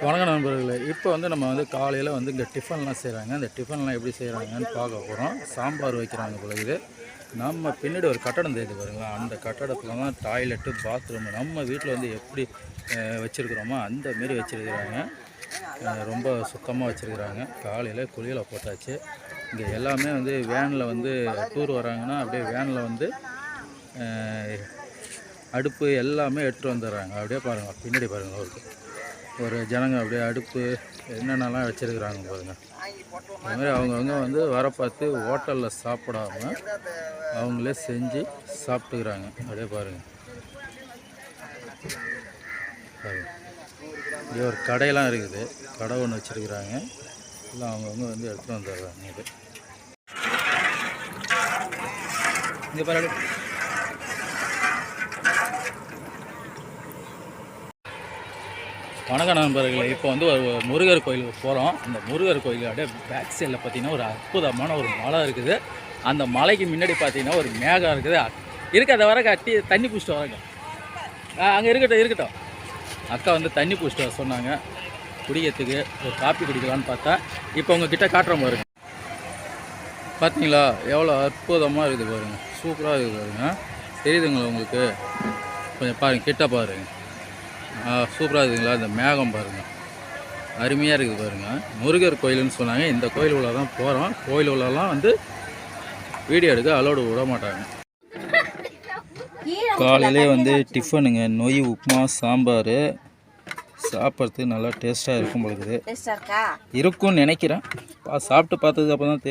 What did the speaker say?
வணக்கம் நண்பர்களே. இப்போ வந்து நம்ம வந்து காலையில் வந்து இங்கே டிஃபன்லாம் செய்கிறாங்க அந்த டிஃபன்லாம் எப்படி செய்கிறாங்கன்னு பார்க்க போகிறோம் சாம்பார் வைக்கிறாங்க போல இது. நம்ம பின்னாடி ஒரு கட்டடம் தெரியுது பாருங்களா? அந்த கட்டடத்தில் தான் டாய்லெட்டு பாத்ரூம் நம்ம வீட்டில் வந்து எப்படி வச்சுருக்குறோமோ அந்த மாரி வச்சுருக்குறாங்க. ரொம்ப சுத்தமாக வச்சுருக்குறாங்க. காலையில் குளியில் போட்டாச்சு. இங்கே எல்லாமே வந்து வேனில் வந்து டூர் வராங்கன்னா அப்படியே வேனில் வந்து அடுப்பு எல்லாமே எடுத்துகிட்டு வந்துடுறாங்க. அப்படியே பாருங்கள் பின்னாடி பாருங்கள் அவருக்கு ஒரு ஜனங்க அப்படியே அடுப்பு என்னென்னலாம் வச்சுருக்குறாங்க பாருங்கள் அது மாதிரி அவங்கவுங்க வந்து வர பார்த்து ஹோட்டலில் சாப்பிடாம அவங்களே செஞ்சு சாப்பிட்டுக்கிறாங்க. அப்படியே பாருங்கள் இங்கே ஒரு கடையெல்லாம் இருக்குது. கடை ஒன்று வச்சுருக்குறாங்க. எல்லாம் அவங்கவுங்க வந்து எடுத்துகிட்டு வந்துடுறாங்க. இது இங்கே பாரு வணக்க நண்பர்களே. இப்போ வந்து ஒரு முருகர் கோயிலுக்கு போகிறோம் அந்த முருகர் கோயில் அப்படியே பேக் சைடில் பார்த்தீங்கன்னா ஒரு அற்புதமான ஒரு மலை இருக்குது. அந்த மலைக்கு முன்னாடி பார்த்தீங்கன்னா ஒரு மேகம் இருக்குது. இருக்கிறத வர கட்டி தண்ணி பிடிச்சிட்டு வரங்க அங்கே இருக்கட்டும் இருக்கட்டும். அக்கா வந்து தண்ணி பிடிச்சிட்டு வர சொன்னாங்க. குடிக்கிறதுக்கு ஒரு காப்பி குடிக்கலான்னு பார்த்தா இப்போ உங்ககிட்ட காட்டுறோம் இருக்கு பார்த்தீங்களா? எவ்வளோ அற்புதமாக இருக்குது பாருங்க. சூப்பராக இருக்குது பாருங்கள் தெரியுதுங்களா உங்களுக்கு? கொஞ்சம் பாருங்கள் கிட்ட பாருங்க. சூப்பராக இருக்குங்களா இந்த மேகம் பாருங்கள் அருமையாக இருக்குது பாருங்கள் முருகர் கோயிலுன்னு சொன்னாங்க. இந்த கோயில் உள்ள தான் போகிறோம் கோயில் உள்ளலாம் வந்து வீடியோ எடுக்க அலோடு விட மாட்டாங்க. காலையிலே வந்து டிஃபனுங்க நொய் உப்புமா சாம்பார். சாப்பிட்றதுக்கு நல்லா டேஸ்ட்டாக இருக்கும் பொழுது இருக்கும்னு நினைக்கிறேன். சாப்பிட்டு பார்த்ததுக்கு அப்புறம் தான் தெரியும்.